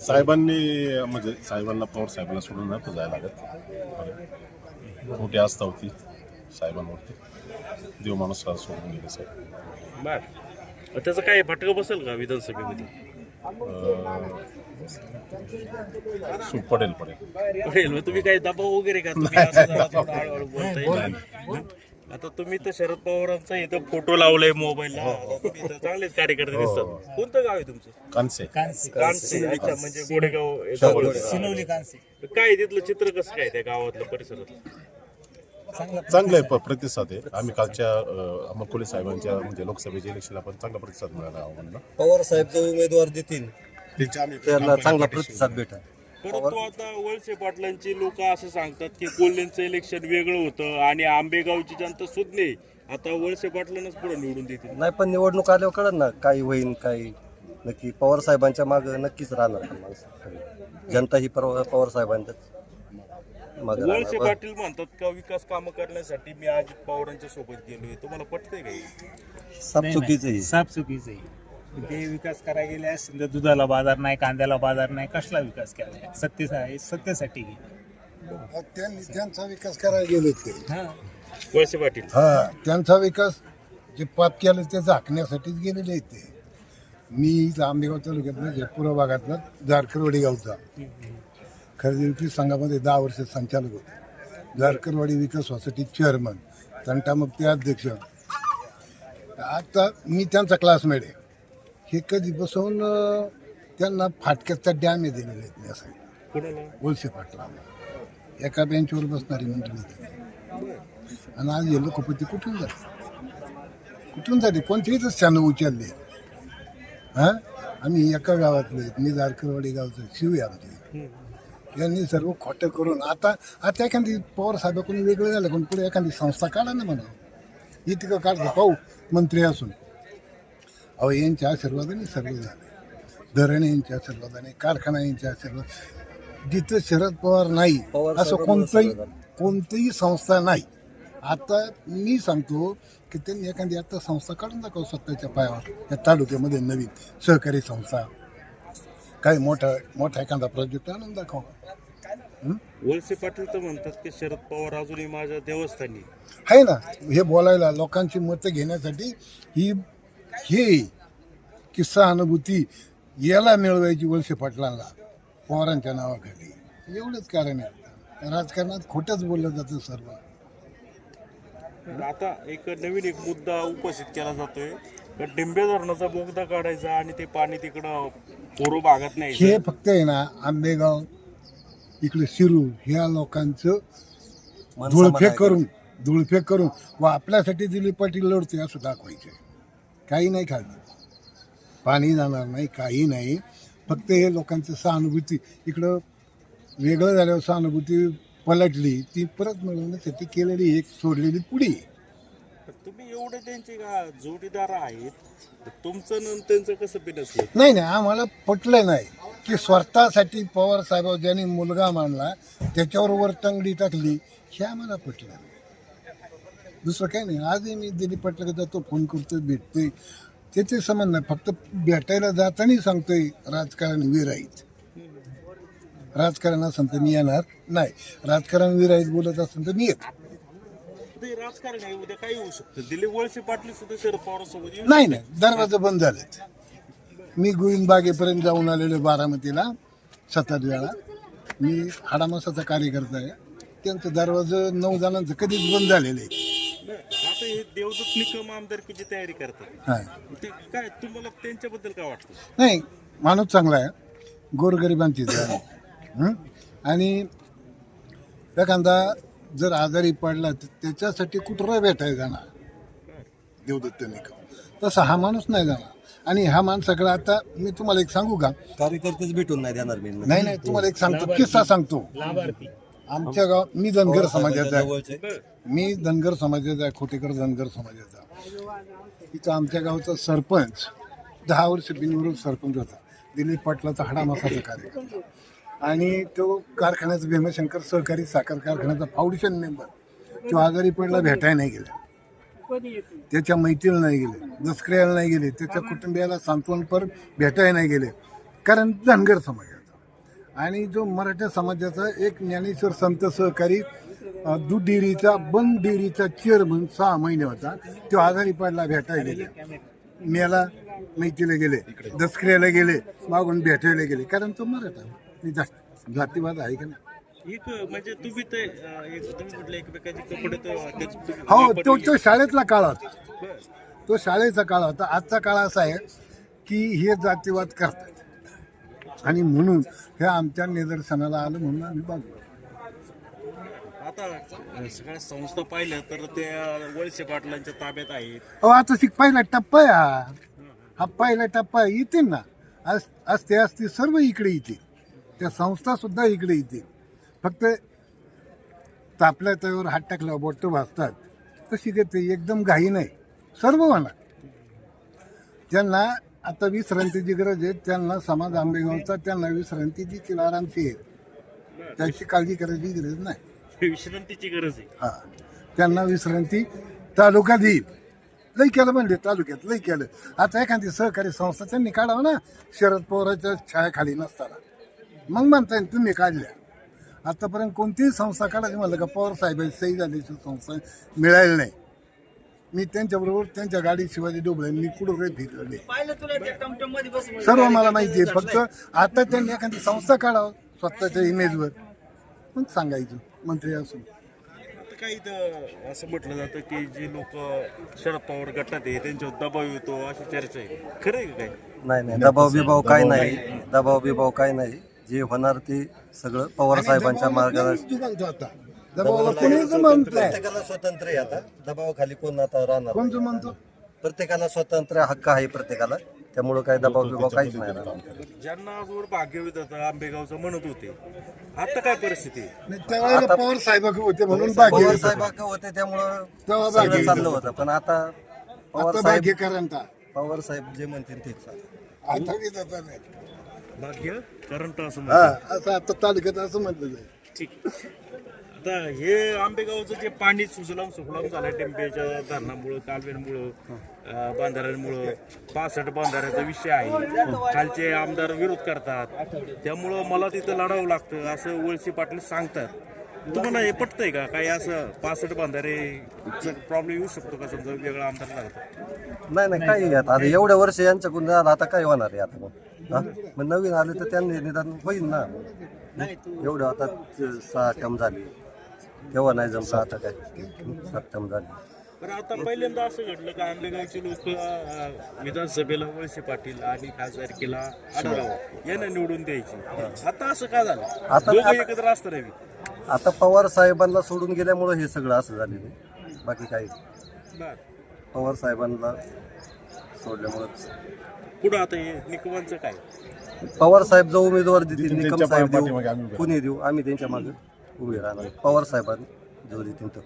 साहेबांनी म्हणजे साहेबांना पवार साहेबांना सोडून नव्हतं जायला लागत. मोठी आस्था होती साहेबांवरती. देव माणूस सोडून गेले साहेब. बर. त्याचं काय फटका बसेल का विधानसभेमध्ये? पडेल पडेल. पडेल. मग तुम्ही काही दबाव वगैरे का? तुम्ही असं जरा थोडं हळूहळू बोलताय? आता तुम्ही तर शरद पवारांचा इथं फोटो लावलाय मोबाईलला आता तुम्ही इथं चांगलेच कार्यकर्ते दिसतात. कोणतं गाव आहे तुमचं? कानसे. कानसे. अच्छा म्हणजे गोडेगाव. सिनवली कांसे काय तिथलं चित्र कसं काय त्या गावातलं परिसरातलं चांगलं आहे प- प्रतिसाद आहे. आम्ही कालच्या अं, अमोल कोले साहेबांच्या म्हणजे लोकसभेच्या इलेक्शनला पण चांगला प्रतिसाद मिळाला आम्हाला. पवार साहेब जो उमेदवार देतील. त्यांच्या आम्ही त्यांना चांगला प्रतिसाद भेटेल. परंतु आता वळसे पाटलांची लोक असं सांगतात की कोल्हेंचं इलेक्शन वेगळं होतं आणि आंबेगावची जनता सुज्ञ आता वळसे पाटलांनाच पुढे निवडून देतील. नाही पण निवडणूक आल्यावर कळत ना काही होईन काही नक्की. पवार साहेबांच्या माग नक्कीच राहणार माणसं. जनता ही पवार साहेबांच्याच मागे वळसे राहणार पाटील म्हणतात का विकास कामं करण्यासाठी मी अजित पवारांच्या सोबत गेलोय. तुम्हाला पटतंय का हे? सब चुकीचं आहे. साफ चुकीचं आहे. ते विकास करायला गेले असतील तर दुधाला बाजार नाही कांद्याला बाजार नाही कसला विकास केला सत्तेसाठी सत्तेसाठी त्यांनी त्यांचा विकास करायला गेले ते. हा. वळसे पाटील. हा त्यांचा विकास जे पाप केलं ते झाकण्यासाठीच गेलेले आहेत ते. मी आंबेगाव तालुक्यातलं जयपूर भागातला जारकरवाडी गावचा खरेदी विक्री संघामध्ये दहा वर्ष संचालक होतो. जारकरवाडी विकास सोसायटी चेअरमन तंटा मग ते अध्यक्ष. आता मी त्यांचा क्लासमेट आहे. हे कधी बसवून त्यांना फाटक्याचा डॅमे दिलेले आहेत मी असं वळसे पाटलांना एका बेंचवर बसणारी मंडळी होती. आणि आज हे लोकपती कुठून जाते कुठून जाते कोणतीच छान उचलले. हा? आम्ही एका गावातले आहेत. मी जारकरवाडी गावचं शिव आहे आमचे. यांनी सर्व खोटं करून आता आता एखादी पवार साहेबाकडून वेगळं झालं पण पुढे एखादी संस्था काढा ना म्हणा. इतकं काढतो पाहू मंत्री असून. यांच्या आशीर्वादाने सर्व झाले. धरण यांच्या आशीर्वादाने कारखाना यांच्या आशीर्वाद जिथं शरद पवार नाही असं कोणतंही. कोणतीही संस्था नाही. आता मी सांगतो की त्यांनी एखादी आता संस्था काढून दाखव स्वतःच्या पायावर. या तालुक्यामध्ये नवीन सहकारी संस्था काही मोठा मोठा एखादा प्रोजेक्ट आणून दाखवा. वळसे पाटील तर म्हणतात की शरद पवार अजूनही माझ्या देवस्थानी. आहे ना हे बोलायला लोकांची मतं घेण्यासाठी ही हे की सहानुभूती याला मिळवायची वळसे पाटलांना पवारांच्या नावाखाली. एवढंच कारण आहे. राजकारणात खोटंच बोललं जातं सर्व. आता एक नवीन एक मुद्दा उपस्थित केला जातोय. का डिंबे धरणाचा बोगदा काढायचा आणि ते पाणी तिकडं कोरो भागात नाही हे फक्त आहे ना आंबेगाव इकडे शिरू ह्या लोकांचं धुळफेक करून धुळफेक करून व आपल्यासाठी दिलीप पाटील लढते असं दाखवायचे काही नाही खाल्लं. पाणी जाणार नाही काही नाही. फक्त हे लोकांचं सहानुभूती इकडं वेगळं झाल्यावर सहानुभूती पलटली ती परत मिळवण्यासाठी केलेली एक सोडलेली पुडी पण तुम्ही एवढे त्यांचे का जोडीदार आहेत? तुमचं त्यांचं कसं बिनसलं नाही नाही आम्हाला पटलं नाही की स्वतःसाठी पवार साहेब ज्यांनी मुलगा मानला त्याच्यावर वर टंगडी टाकली हे आम्हाला पटलं नाही. दुसरं काही नाही. आजही मी दिलीप पाटला जातो फोन करतोय भेटतोय. त्याचे संबंध नाही. फक्त भेटायला जाताना सांगतोय राजकारण विराईत राजकारण असं तर मी येणार नाही. राजकारण विराईत बोलत असेल तर मी येत ते राजकारण आहे उद्या काही होऊ शकतं. दिलीप वळसे पाटील सुद्धा शरद पवारांसोबत येऊ नाही नाही. दरवाजे बंद झालेत. मी गोविंद बागेपर्यंत जाऊन आलेलो बारामतीला सात आठ वेळा. मी हाडामासाचा कार्यकर्ता आहे. त्यांचं दरवाजं नऊ जणांचं कधीच बंद झालेलं आहे. आता हे देवदत्त निकम आमदारकीची तयारी करतात. हा ते काय तुम्हाला त्यांच्याबद्दल काय वाटतं? नाही माणूस चांगला आहे. गोरगरिबांची जाण. हं? आणि एखादा जर आजारी पडला तर त्याच्यासाठी कुठं भेटायला जाणार. देवदत्त निकम तसा हा माणूस नाही जाणार. आणि हा माणसाकडे आता मी तुम्हाला एक सांगू का? कार्यकर्तेच भेटून नाही देणार मी नाही नाही तुम्हाला एक सांगतो. किस्सा सांगतो. लाभार्थी. आमच्या गाव मी धनगर समाजाचा आहे. मी धनगर समाजाचा आहे खोटेकर धनगर समाजाचा. तिथं आमच्या गावचा सरपंच दहा वर्ष बिनविरोध सरपंच होता. दिलीप पाटलाचा हाडामासाचा कार्यक्रम आणि तो कारखान्याचा भीमाशंकर सहकारी साखर कारखान्याचा फाउंडेशन मेंबर तो आजारी पडला भेटायला नाही गेला. त्याच्या मैत्रीला नाही गेले दसकऱ्याला नाही गेले त्याच्या कुटुंबियाला सांत्वनपर भेटायला नाही गेले. कारण धनगर समाजाचा आणि जो मराठा समाजाचा एक ज्ञानेश्वर संत सहकारी दूध डेअरीचा बंद डेअरीचा चेअरमन सहा महिने होता तो आजारी पडला भेटायला गेले. मेला मैतीला गेले दसऱ्याला गेले मागून भेटायला गेले. कारण तो मराठा जातीवाद आहे का नाही? एक म्हणजे तुम्ही ते एकमेकाचे हो तो. तो शाळेतला काळ होता. तो शाळेचा काळ होता. आजचा काळ असा आहे की हे जातीवाद करतात. आणि म्हणून हे आमच्या निदर्शनाला आलं म्हणून आम्ही बाजूला आता सगळ्या संस्था पाहिल्या तर ते वळसे पाटलांच्या ताब्यात आहेत. अहो आता शिक पहिला टप्पा आहे हा. हा पहिला टप्पा. येतील ना. आज असते असते सर्व इकडे येतील. त्या संस्था सुद्धा इकडे येतील. फक्त तापल्या त्यावर हात टाकल्यावर बोट भासतात. तशी ते एकदम घाई नाही. सर्व होणार ज्यांना आता विश्रांतीची गरज आहे. त्यांना समाज आंबेगावचा त्यांना विश्रांती देतील आरामशीर त्याची काळजी करायची गरज नाही. विश्रांतीची गरज आहे. हा. त्यांना विश्रांती तालुका देईल लई केलं म्हणजे तालुक्यात लई केलं. आता एखादी सहकारी संस्था त्यांनी काढावं ना शरद पवाराच्या छायाखाली नसताना. मग म्हणता येईल तुम्ही काढल्या. आतापर्यंत कोणतीही संस्था काढायची म्हणलं का पवार साहेबांची सही झाल्याची संस्था मिळाली नाही. मी त्यांच्याबरोबर त्यांच्या गाडी शिवाजी डोबळे मी कुठं काही फिरले सर्व मला माहिती आहे. फक्त आता त्यांनी एखादी संस्था काढावं स्वतःच्या इमेजवर. मग सांगायचं मंत्री असून. आता काही इथं असं म्हटलं जातं की जे लोक शरद पवार गटात आहे त्यांच्यावर दबाव येतो अशी चर्चा आहे. खरं आहे का काय? नाही नाही. दबाव बिबाव काय नाही. दबाव बिबाव काय नाही. जे होणार ते सगळं पवार साहेबांच्या आता. दबावाला कोणीच म्हणतंय प्रत्येकाला स्वतंत्र आहे आता. दबावाखाली कोण आता राहणार कोण म्हणतो प्रत्येकाला स्वतंत्र हक्क आहे प्रत्येकाला. त्यामुळं काय दबाव बिबाव काहीच नाही राहणार. ज्यांना आजवर भाग्यविधाता आंबेगावचं म्हणत होते आता काय परिस्थिती आहे? नाही, त्यावेळेला पवार साहेब होते म्हणून भाग्य पवार साहेब हक्क होते. त्यामुळं तेव्हा सगळं भाग्य चाललं होतं. पण आता पवार आता साहेब भाग्यकरांचा. पवार साहेब जे म्हणतील तेच चालेल. आता विधाता नाही. भाग्य करंट असं हा. असं आता तालुक्यात असं म्हटलं जाईल. ठीक. आता हे आंबेगावचं जे पाणी सुजलाम सुफलाम झालं टेम्पेच्या धरणामुळं कालव्यांमुळं बांधाऱ्यांमुळं पासष्ट बांधाऱ्याचा विषय आहे. खालचे आमदार विरोध करतात. त्यामुळं मला तिथं लढावं लागतं असं वळसे पाटील सांगतात. तुम्हाला हे पटतंय का? काही असं पासष्ट बांधारे प्रॉब्लेम येऊ शकतो का समजा वेगळा आमदार लागतो नाही नाही काही आता आता एवढ्या वर्ष यांच्याकडून झालं आता काय होणार आहे आता मग? मग नवीन आले तर त्यांनी निदान होईल ना. एवढं आता सहा टम झाली. तेव्हा नाही जमलं. आता काय? सात टम झाली. पण आता पहिल्यांदा असं घडलं का? आंबेगावचे लोक विधानसभेला वळसे पाटील आणि खासदारकीला आढळराव यांना निवडून द्यायची. आता असं का झालं? आता- दोघं एकत्र असतं रवी. आता पवार साहेबांना सोडून गेल्यामुळं हे सगळं असं झालेलं आहे. बाकी काही बर. पवार साहेबांना सोडल्यामुळंच. पुढं आता हे निकमांचं काय? पवार साहेब जो उमेदवार देतील त्यांच्या निकम साहेब देऊ. कुणी देऊ? आम्ही त्यांच्या मागे. उभे राहणार. पवार साहेबांनी जो देतील तो